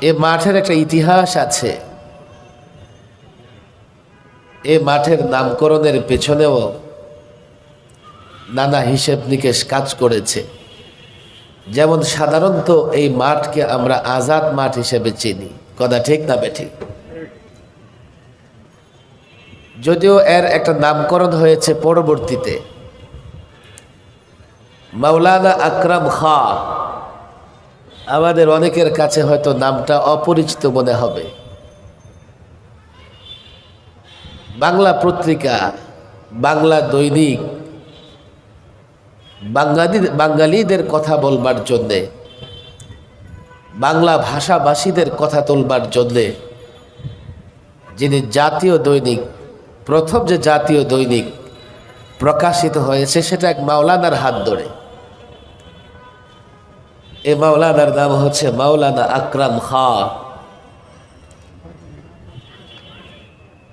এ মাঠের একটা ইতিহাস আছে। এ মাঠের নামকরণের পেছনেও নানা হিসেব নিকেশ কাজ করেছে। যেমন সাধারণত এই মাঠকে আমরা আজাদ মাঠ হিসেবে চিনি। কথা ঠিক না বেঠিক? যদিও এর একটা নামকরণ হয়েছে পরবর্তীতে। মাওলানা আকরাম খা আমাদের অনেকের কাছে হয়তো নামটা অপরিচিত মনে হবে। বাংলা পত্রিকা, বাংলা দৈনিক, বাঙালি, বাঙালিদের কথা বলবার জন্যে, বাংলা ভাষাভাষীদের কথা তুলবার জন্যে, যিনি জাতীয় দৈনিক, প্রথম যে জাতীয় দৈনিক প্রকাশিত হয়েছে সেটা এক মাওলানার হাত ধরে। এ মাওলানার নাম হচ্ছে মাওলানা আকরাম খা।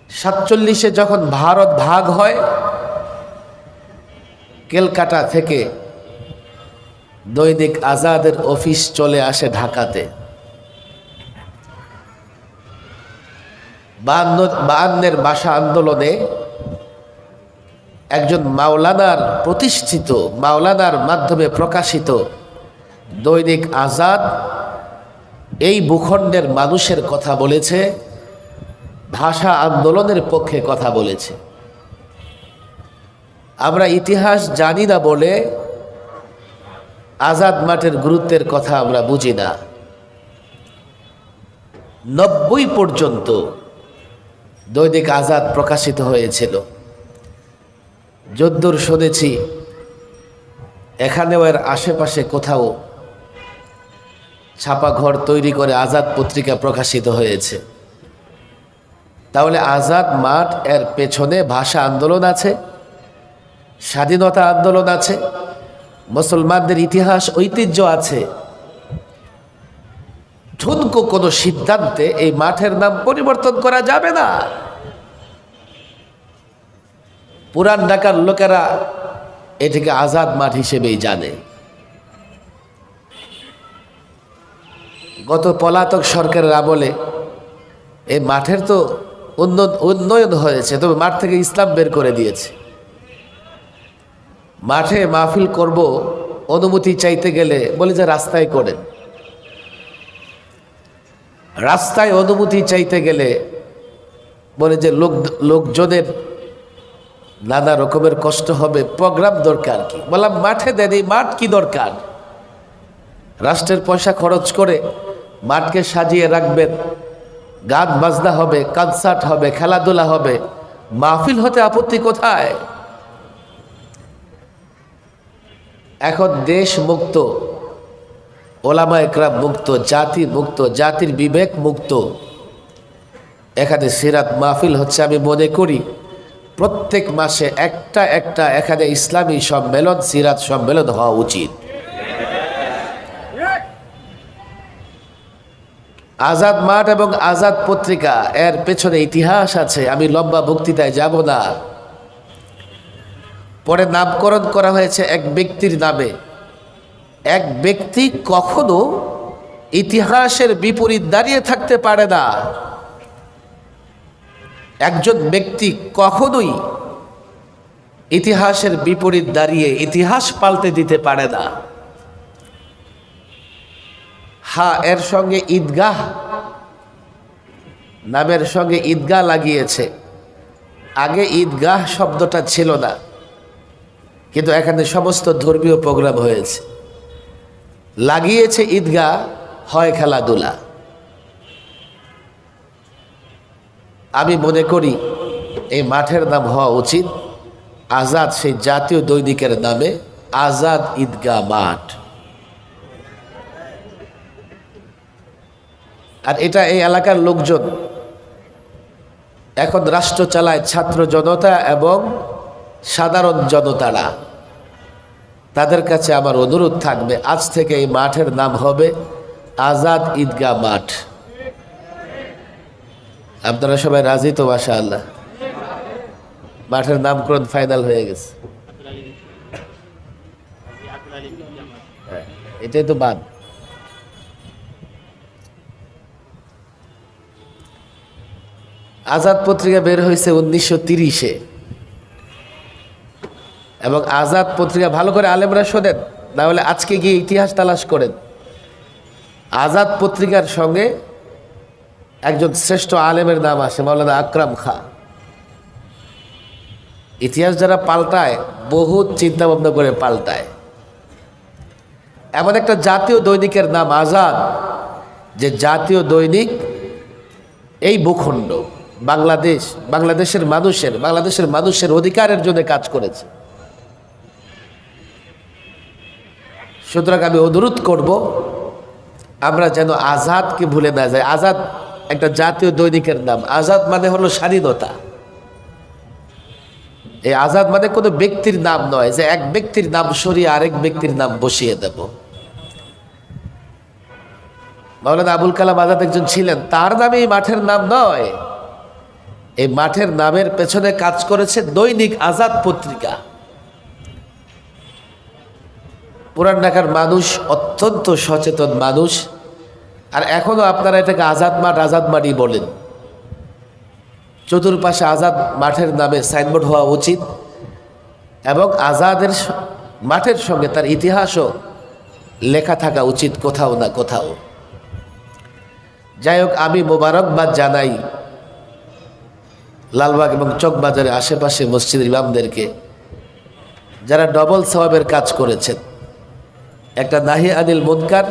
সাতচল্লিশে যখন ভারত ভাগ হয়, কেলকাটা থেকে দৈনিক আজাদের অফিস চলে আসে ঢাকাতে। বাহান্ন বাহান্নের ভাষা আন্দোলনে একজন মাওলানার প্রতিষ্ঠিত, মাওলানার মাধ্যমে প্রকাশিত দৈনিক আজাদ এই ভূখণ্ডের মানুষের কথা বলেছে, ভাষা আন্দোলনের পক্ষে কথা বলেছে। আমরা ইতিহাস জানি না বলে আজাদ মাঠের গুরুত্বের কথা আমরা বুঝি না। নব্বই পর্যন্ত দৈনিক আজাদ প্রকাশিত হয়েছিল। যদ্দূর শুনেছি, এখানেও এর আশেপাশে কোথাও ছাপা ঘর তৈরি করে আজাদ পত্রিকা প্রকাশিত হয়েছে। তাহলে আজাদ মাঠ এর পেছনে ভাষা আন্দোলন আছে, স্বাধীনতা আন্দোলন আছে, মুসলমানদের ইতিহাস, ঐতিহ্য আছে। ঠুনকো কোনো সিদ্ধান্তে এই মাঠের নাম পরিবর্তন করা যাবে না। পুরান ঢাকার লোকেরা এটিকে আজাদ মাঠ হিসেবেই জানে। গত পলাতক সরকারের আমলে এই মাঠের তো উন্নয়ন হয়েছে, তবে মাঠ থেকে ইসলাম বের করে দিয়েছে। মাঠে মাহফিল করব অনুমতি চাইতে গেলে বলে যে রাস্তায় করেন। রাস্তায় অনুমতি চাইতে গেলে বলে যে লোক, লোকজনের নানা রকমের কষ্ট হবে, প্রোগ্রাম দরকার কি? বললাম, মাঠে দেন, এই মাঠ কি দরকার? রাষ্ট্রের পয়সা খরচ করে মাঠকে সাজিয়ে রাখবেন। গান বাজনা হবে কনসার্ট হবে, খেলাধুলা হবে। মাহফিল হতে আপত্তি কোথায়? এখন দেশ মুক্ত, ওলামা একরাম মুক্ত, জাতি মুক্ত, জাতির বিবেক মুক্ত। এখানে সিরাত মাহফিল হচ্ছে আমি মনে করি, প্রত্যেক মাসে একটা একটা এখানে ইসলামী সম্মেলন, সিরাত সম্মেলন হওয়া উচিত। আজাদ মাঠ এবং আজাদ পত্রিকা, এর পেছনে ইতিহাস আছে, আমি লম্বা বক্তৃতায় যাব না। পরে নামকরণ করা হয়েছে এক ব্যক্তির নামে। এক ব্যক্তি কখনো ইতিহাসের বিপরীত দাঁড়িয়ে থাকতে পারে না। একজন ব্যক্তি কখনোই ইতিহাসের বিপরীত দাঁড়িয়ে ইতিহাস পাল্টে দিতে পারে না। হা, এর সঙ্গে ঈদগাহ নামের সঙ্গে ঈদগাহ লাগিয়েছে। আগে ঈদগাহ শব্দটা ছিল না, কিন্তু এখানে সমস্ত ধর্মীয় প্রোগ্রাম হয়েছে। লাগিয়েছে ঈদগাহ হয় খেলাধুলা। আমি মনে করি এই মাঠের নাম হওয়া উচিত। আজাদ সেই জাতীয় দৈনিকের নামে আজাদ ঈদগাহ মাঠ। আর এটা এই এলাকার লোকজন। এখন রাষ্ট্র চালায় ছাত্র জনতা এবং সাধারণ জনতারা। তাদের কাছে আমার অনুরোধ থাকবে আজ থেকে এই মাঠের নাম হবে আজাদ ঈদগাহ মাঠ। আপনারা সবাই রাজি তো মাসা আল্লাহ মাঠের নামকরণ ফাইনাল হয়ে গেছে। হ্যাঁ, এটাই তো বাদ। আজাদ পত্রিকা বের হয়েছে উনিশশো তিরিশে। এবং আজাদ পত্রিকা ভালো করে আলেমরা শোনেন, না হলে আজকে গিয়ে ইতিহাস তালাশ করেন। আজাদ পত্রিকার সঙ্গে একজন শ্রেষ্ঠ আলেমের নাম আসে মাওলানা আকরাম খা। ইতিহাস যারা পাল্টায় বহু চিন্তা ভাবনা করে পাল্টায়। এমন একটা জাতীয় দৈনিকের নাম আজাদ, যে জাতীয় দৈনিক এই ভূখণ্ড। বাংলাদেশ, বাংলাদেশের মানুষের বাংলাদেশের মানুষের অধিকারের জন্য কাজ করেছে। সুতরাং আমি অনুরোধ করব, আমরা যেন আজাদকে ভুলে না যাই। আজাদ একটা জাতীয় দৈনিকের নাম। আজাদ মানে হলো স্বাধীনতা। এই আজাদ মানে কোনো ব্যক্তির নাম নয়, যে এক ব্যক্তির নাম সরিয়ে আরেক ব্যক্তির নাম বসিয়ে দেব। মাওলানা আবুল কালাম আজাদ একজন ছিলেন, তার নামে মাঠের নাম নয়। এই মাঠের নামের পেছনে কাজ করেছে দৈনিক আজাদ পত্রিকা। পুরান ঢাকার মানুষ, অত্যন্ত সচেতন মানুষ। আর এখনও আপনারা এটাকে আজাদ মাঠ, আজাদ মাঠই বলেন। চতুর্পাশে আজাদ মাঠের নামে সাইনবোর্ড হওয়া উচিত এবং আজাদের মাঠের সঙ্গে তার ইতিহাসও লেখা থাকা উচিত কোথাও না কোথাও। যাই হোক, আমি মোবারকবাদ জানাই লালবাগ এবং চকবাজারের আশেপাশে মসজিদের ইমামদেরকে যারা ডবল সওয়াবের কাজ করেছেন। একটা নাহি আনিল মুনকার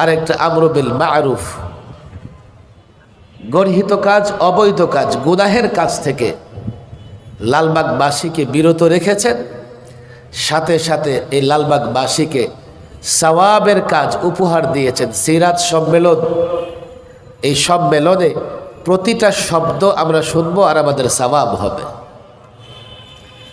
আর একটা আমরুবিল মারুফ। গর্হিত কাজ, অবৈধ কাজ, গুনাহের কাজ থেকে লালবাগবাসীকে বিরত রেখেছেন। সাথে সাথে এই লালবাগবাসীকে সওয়াবের কাজ উপহার দিয়েছেন। সিরাজ সম্মেলন, এই সম্মেলনে প্রতিটা শব্দ আমরা শুনব আর আমাদের সবাব হবে।